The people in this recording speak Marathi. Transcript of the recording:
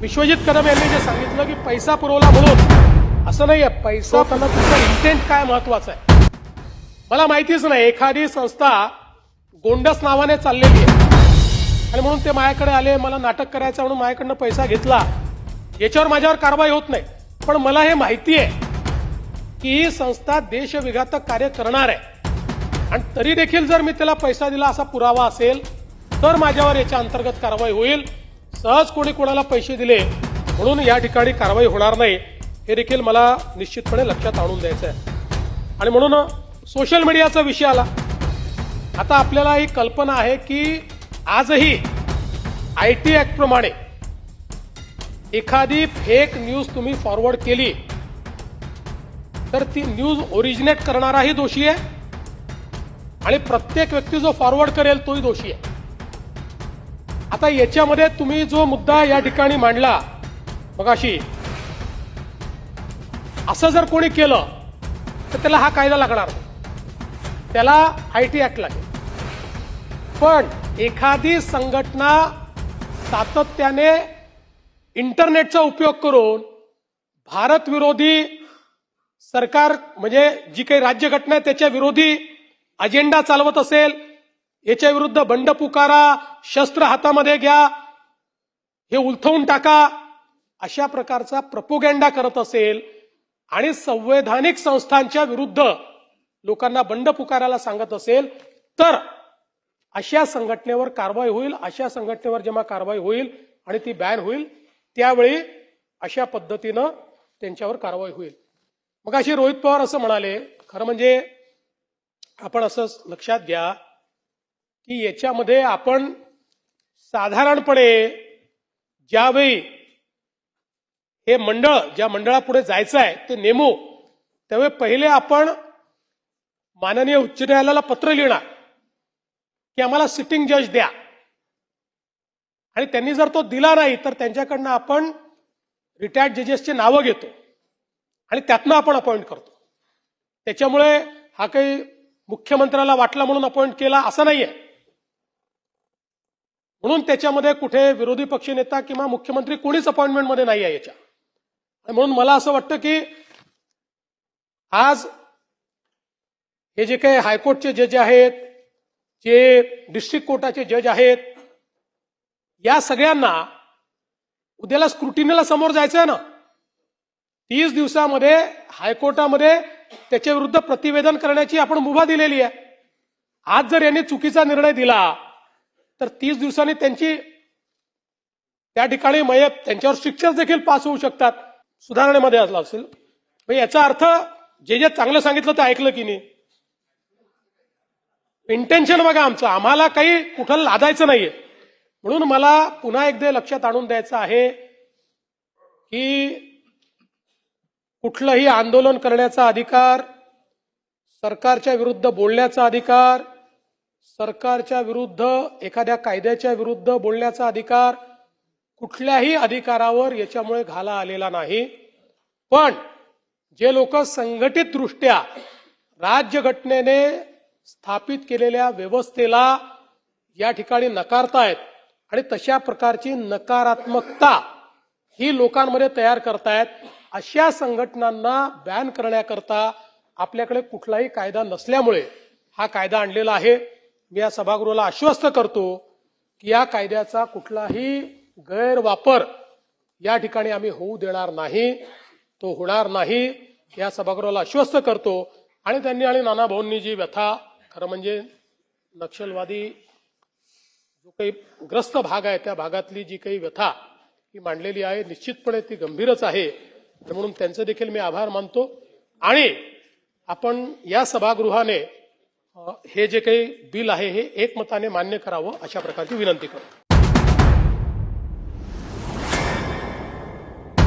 विश्वजित कदम यांनी जे सांगितलं की पैसा पुरवला म्हणून असं नाहीये. पैसा त्यांना तुमचा इंटेंट काय महत्त्वाचा आहे? मला माहितीच नाही एखादी संस्था गोंडस नावाने चाललेली आहे. आणि म्हणून ते माझ्याकडे आले मला नाटक करायचं म्हणून माझ्याकडनं पैसा घेतला. याच्यावर माझ्यावर कारवाई होत नाही. पण मला हे माहिती आहे की ही संस्था देशविघातक कार्य करणार आहे. आणि तरी देखील जर मी त्याला पैसा दिला असा पुरावा असेल तर माझ्यावर याच्या अंतर्गत कारवाई होईल. सहज कोणी कोणाला पैसे दिले म्हणून या ठिकाणी कारवाई होणार नाही हे देखील मला निश्चितपणे लक्षात आणून द्यायचं आहे आणि म्हणून सोशल मीडियाचा विषय आला. आता आपल्याला ही कल्पना आहे की आजही आय टी ऍक्ट प्रमाणे एखादी फेक न्यूज तुम्ही फॉरवर्ड केली तर ती न्यूज ओरिजिनेट करणाराही दोषी आहे आणि प्रत्येक व्यक्ती जो फॉरवर्ड करेल तोही दोषी आहे. आता याच्यामध्ये तुम्ही जो मुद्दा या ठिकाणी मांडला मगाशी असं जर कोणी केलं तर त्याला हा कायदा लागणार. त्याला आय टी ऍक्ट लागेल. पण एखादी संघटना सातत्याने इंटरनेटचा उपयोग करून भारत विरोधी सरकार म्हणजे जी काही राज्यघटना आहे त्याच्या विरोधी अजेंडा चालवत असेल याच्या विरुद्ध बंड पुकारा शस्त्र हातामध्ये घ्या हे उलथवून टाका. अशा प्रकारचा प्रपोगेंडा करत असेल आणि संवैधानिक संस्थांच्या विरुद्ध लोकांना बंड पुकारायला सांगत असेल तर अशा संघटनेवर कारवाई होईल अशा संघटनेवर जेव्हा कारवाई होईल आणि ती बॅन होईल त्यावेळी अशा पद्धतीनं त्यांच्यावर कारवाई होईल. मग अशी रोहित पवार असं म्हणाले खरं म्हणजे आपण असं लक्षात घ्या की याच्यामध्ये आपण साधारणपणे ज्यावेळी हे मंडळ ज्या मंडळापुढे जायचं आहे ते नेमू त्यावेळी पहिले आपण माननीय उच्च न्यायालयाला पत्र लिहिणार की आम्हाला सिटिंग जज द्या. आणि त्यांनी जर तो दिला नाही तर त्यांच्याकडनं आपण रिटायर्ड जजेसचे नावं घेतो. आणि त्यातनं आपण अपॉइंट करतो. त्याच्यामुळे हा काही मुख्यमंत्र्याला वाटला म्हणून अपॉइंट केला असं आहे म्हणून त्याच्यामध्ये कुठे विरोधी पक्षनेता किंवा मुख्यमंत्री कोणीच अपॉइंटमेंटमध्ये नाही आहे याच्या. आणि म्हणून मला असं वाटतं की आज हे जे काही हायकोर्टचे जज आहेत जे डिस्ट्रिक्ट कोर्टाचे जज आहेत या सगळ्यांना उद्याला स्क्रुटिनीला समोर जायचं आहे ना. तीस दिवसामध्ये हायकोर्टामध्ये त्याच्या विरुद्ध प्रतिवेदन करण्याची आपण मुभा दिलेली आहे. आज जर यांनी चुकीचा निर्णय दिला तर तीस दिवसांनी त्यांची त्या ठिकाणी मयत त्यांच्यावर शिक्षक देखील पास होऊ शकतात. सुधारणेमध्ये असला असेल मग याचा अर्थ जे जे चांगलं सांगितलं ते ऐकलं की नाही? इंटेन्शन बघा आमचं. आम्हाला काही कुठं लादायचं नाहीये. म्हणून मला पुन्हा एकदा लक्षात आणून द्यायचं आहे की कुठलंही आंदोलन करण्याचा अधिकार सरकारच्या विरुद्ध बोलण्याचा अधिकार सरकारच्या विरुद्ध एखाद्या कायद्याच्या विरुद्ध बोलण्याचा अधिकार कुठल्याही अधिकारावर याच्यामुळे घाला आलेला नाही. पण जे लोक संघटित दृष्ट्या राज्यघटनेने स्थापित केलेल्या व्यवस्थेला या ठिकाणी नकारतायत आणि तशा प्रकारची नकारात्मकता ही लोकांमध्ये तयार करतायत अशा संघटनांना बॅन करण्याकरता आपल्याकडे कुठलाही कायदा नसल्यामुळे हा कायदा आणलेला आहे. मी या सभागृहाला आश्वस्त करतो की या कायद्याचा कुठलाही गैरवापर या ठिकाणी आम्ही होऊ देणार नाही तो होणार नाही या सभागृहाला आश्वस्त करतो. आणि त्यांनी आणि नाना भाऊंनी जी व्यथा खरं म्हणजे नक्षलवादी जो काही ग्रस्त भाग आहे त्या भागातली जी काही व्यथा ही मांडलेली आहे निश्चितपणे ती गंभीरच आहे. म्हणून त्यांचं देखील मी आभार मानतो. आणि आपण या सभागृहाने हे जे काही बिल आहे हे एकमताने मान्य करावं अशा प्रकारची विनंती करतो.